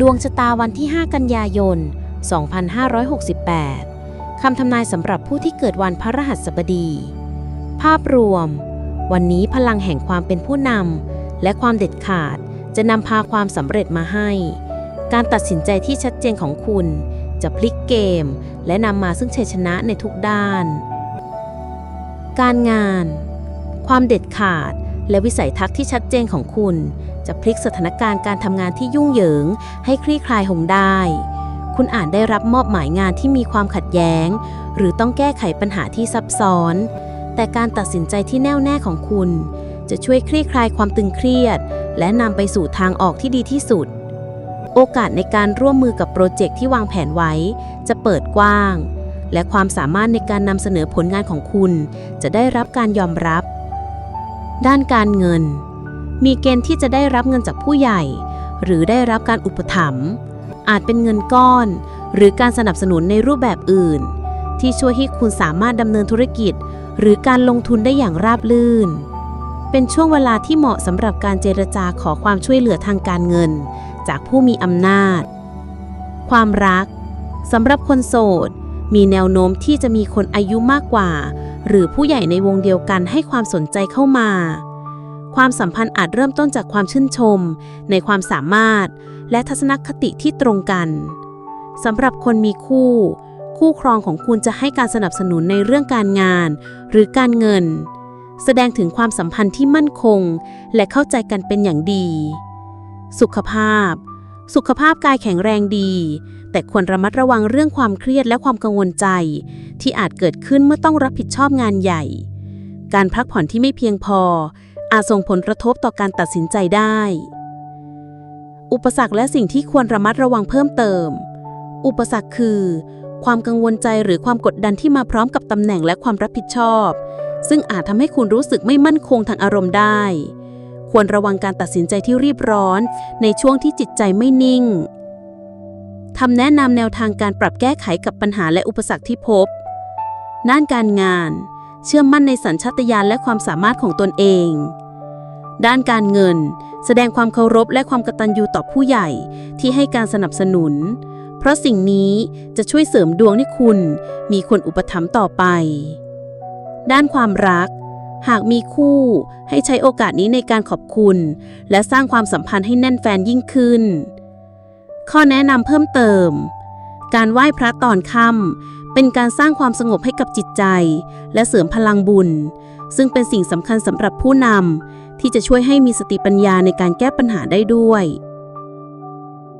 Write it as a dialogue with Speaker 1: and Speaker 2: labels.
Speaker 1: ดวงชะตาวันที่ 5 กันยายน 2568 คำทำนายสำหรับผู้ที่เกิดวันพระรหัสบดี ภาพรวม วันนี้พลังแห่งความเป็นผู้นำและความเด็ดขาดจะนำพาความสำเร็จมาให้ การตัดสินใจที่ชัดเจนของคุณ จะพลิกเกม และนำมาซึ่งชัยชนะในทุกด้าน การงาน ความเด็ดขาดและวิสัยทัศน์ที่ชัดเจนของคุณ จะพลิกสถานการณ์การทำงานที่ยุ่งเหยิง ให้คลี่คลายลงได้ คุณอาจได้รับมอบหมายงานที่มีความขัดแย้ง หรือต้องแก้ไขปัญหาที่ซับซ้อน แต่การตัดสินใจที่แน่วแน่ของคุณ จะช่วยคลี่คลายความตึงเครียด และนำไปสู่ทางออกที่ดีที่สุด โอกาสในการร่วมมือกับโปรเจกต์ที่วางแผนไว้ จะเปิดกว้าง และความสามารถในการนำเสนอผลงานของคุณ จะได้รับการยอมรับ ด้านการเงิน มีเกณฑ์ที่จะได้รับเงินจากผู้ใหญ่ หรือได้รับการอุปถัมภ์อาจเป็นเงินก้อน หรือการสนับสนุนในรูปแบบอื่น ที่ช่วยให้คุณสามารถดำเนินธุรกิจ หรือการลงทุนได้อย่างราบรื่น เป็นช่วงเวลาที่เหมาะสำหรับการเจรจาขอความช่วยเหลือทางการเงิน จากผู้มีอำนาจ ความรักสำหรับคนโสด มีแนวโน้มที่จะมีคนอายุมากกว่า หรือผู้ใหญ่ในวงเดียวกันให้ความสนใจเข้ามา ความสัมพันธ์อาจเริ่มต้นจากความชื่นชม ในความสามารถ และทัศนคติที่ตรงกันสำหรับคนมีคู่ คู่ครองของคุณจะให้การสนับสนุนในเรื่องการงาน หรือการเงิน แสดงถึงความสัมพันธ์ที่มั่นคง และเข้าใจกันเป็นอย่างดี สุขภาพ สุขภาพกายแข็งแรงดี แต่ควรระมัดระวังเรื่องความเครียดและความกังวลใจ ที่อาจเกิดขึ้นเมื่อต้องรับผิดชอบงานใหญ่ การพักผ่อนที่ไม่เพียงพอ อาจส่งผลกระทบต่อการตัดสินใจได้ อุปสรรคและสิ่งที่ควรระมัดระวังเพิ่มเติม อุปสรรคคือ ความกังวลใจหรือความกดดันที่มาพร้อมกับตำแหน่งและความรับผิดชอบ ซึ่งอาจทำให้คุณรู้สึกไม่มั่นคงทางอารมณ์ได้ ควรระวังการตัดสินใจที่รีบร้อน ในช่วงที่จิตใจไม่นิ่งทำแนะนำแนวทางการปรับแก้ไขกับปัญหาและอุปสรรคที่พบ ด้านการงาน เชื่อมั่นในสัญชาตญาณและความสามารถของตนเอง ด้านการเงิน แสดงความเคารพและความกตัญญูต่อผู้ใหญ่ที่ให้การสนับสนุน เพราะสิ่งนี้จะช่วยเสริมดวงให้คุณ มีคนอุปถัมภ์ต่อไป ด้านความรัก หากมีคู่ ให้ใช้โอกาสนี้ในการขอบคุณ และสร้างความสัมพันธ์ให้แน่นแฟนยิ่งขึ้น ข้อแนะนำเพิ่มเติม การไหว้พระตอนค่ำเป็นการสร้างความสงบให้กับจิตใจ และเสริมพลังบุญ ซึ่งเป็นสิ่งสำคัญสำหรับผู้นำที่จะช่วยให้มีสติปัญญาในการแก้ปัญหาได้ด้วย